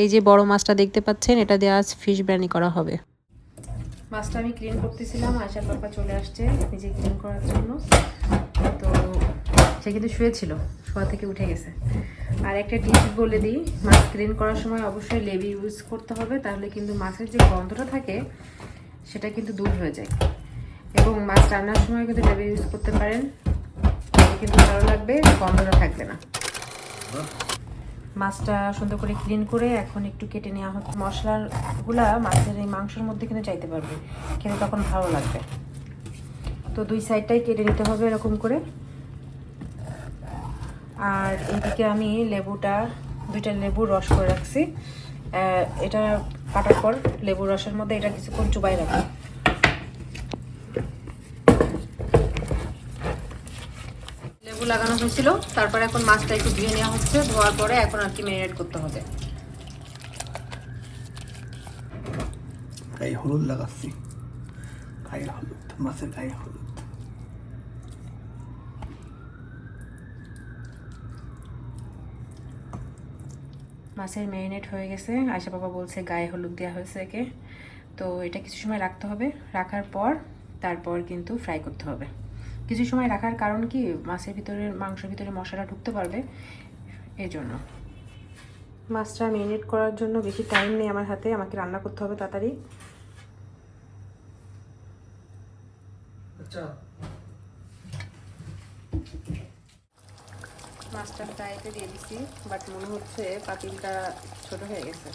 এই যে বড় মাছটা দেখতে পাচ্ছেন এটা দিয়ে আজ ফিশ বিরিয়ানি করা হবে। মাছটা আমি ক্লিন করতেছিলাম আয়সার পাপা চলে আসছে নিজে ক্লিন করার জন্য। তো সে কিন্তু শুয়েছিল শোয়া থেকে উঠে গেছে। আর একটা টিপস বলে দিই মাছ ক্লিন করার সময় অবশ্যই লেবি ইউজ করতে হবে তাহলে কিন্তু মাছের যে গন্ধটা থাকে সেটা কিন্তু দূর হয়ে যায়। এবং মাছ রান্নার সময় কিন্তু লেবি ইউজ করতে পারেন কিন্তু ভালো লাগবে গন্ধটা থাকবে না। মাছটা সুন্দর করে ক্লিন করে এখন একটু কেটে নেওয়া হচ্ছে। মশলাগুলা মাছের এই মাংসের মধ্যে কিন্তু চাইতে পারবে। খেতে তখন ভালো লাগবে। তো দুই সাইডটাই কেটে নিতে হবে এরকম করে। আর এদিকে আমি লেবুটা, দুইটা লেবুর রস করে রাখছি। এটা কাটার পর লেবুর রসের মধ্যে এটা কিছুক্ষণ চুবাই রাখি লেবু লাগানো হয়েছিল। তারপরে এখন মাছটা একটু ধুয়ে নেওয়া হচ্ছে। ধোয়ার পরে এখন আর কি ম্যারিনেট করতে হবে। গায়ে হলুদ লাগাচ্ছি। গায়ে হলুদ মাছের গায়ে হলুদ। মাছের ম্যারিনেট হয়ে গেছে। আয়সা বাবা বলছে গায়ে হলুদ দেওয়া হয়েছে একে। তো এটা কিছু সময় রাখতে হবে। রাখার পর তারপর কিন্তু ফ্রাই করতে হবে। কিছু সময় রাখার কারণ কি? মাছের ভিতরে মাংসের ভিতরে মশলা ঢুকতে পারবে এই জন্য মাছটা ম্যারিনেট করার জন্য বেশি টাইম নেই আমার হাতে আমাকে রান্না করতে হবে তাড়াতাড়ি। আচ্ছা। মাছটা ফ্রাইতে দিয়ে দিচ্ছি বাট মনে হচ্ছে পাতিলটা ছোট হয়ে গেছে।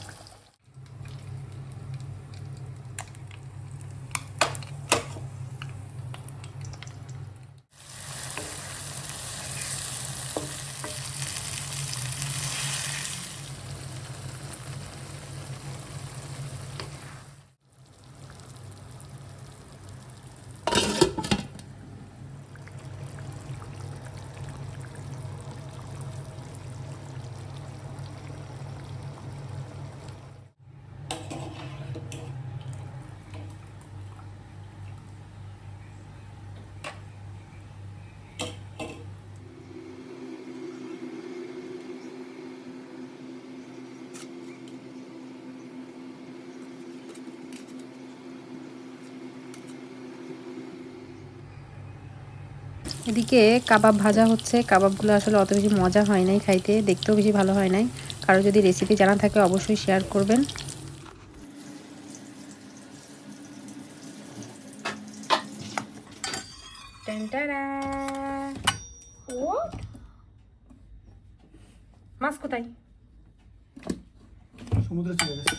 এদিকে কাবাব ভাজা হচ্ছে। কাবাবগুলো আসলে অত বেশি মজা হয় নাই খাইতে দেখতেও বেশি ভালো হয় নাই। কারও যদি রেসিপি জানা থাকে অবশ্যই শেয়ার করবেন। মাছ কোথায়? সমুদ্রে চলে গেছে।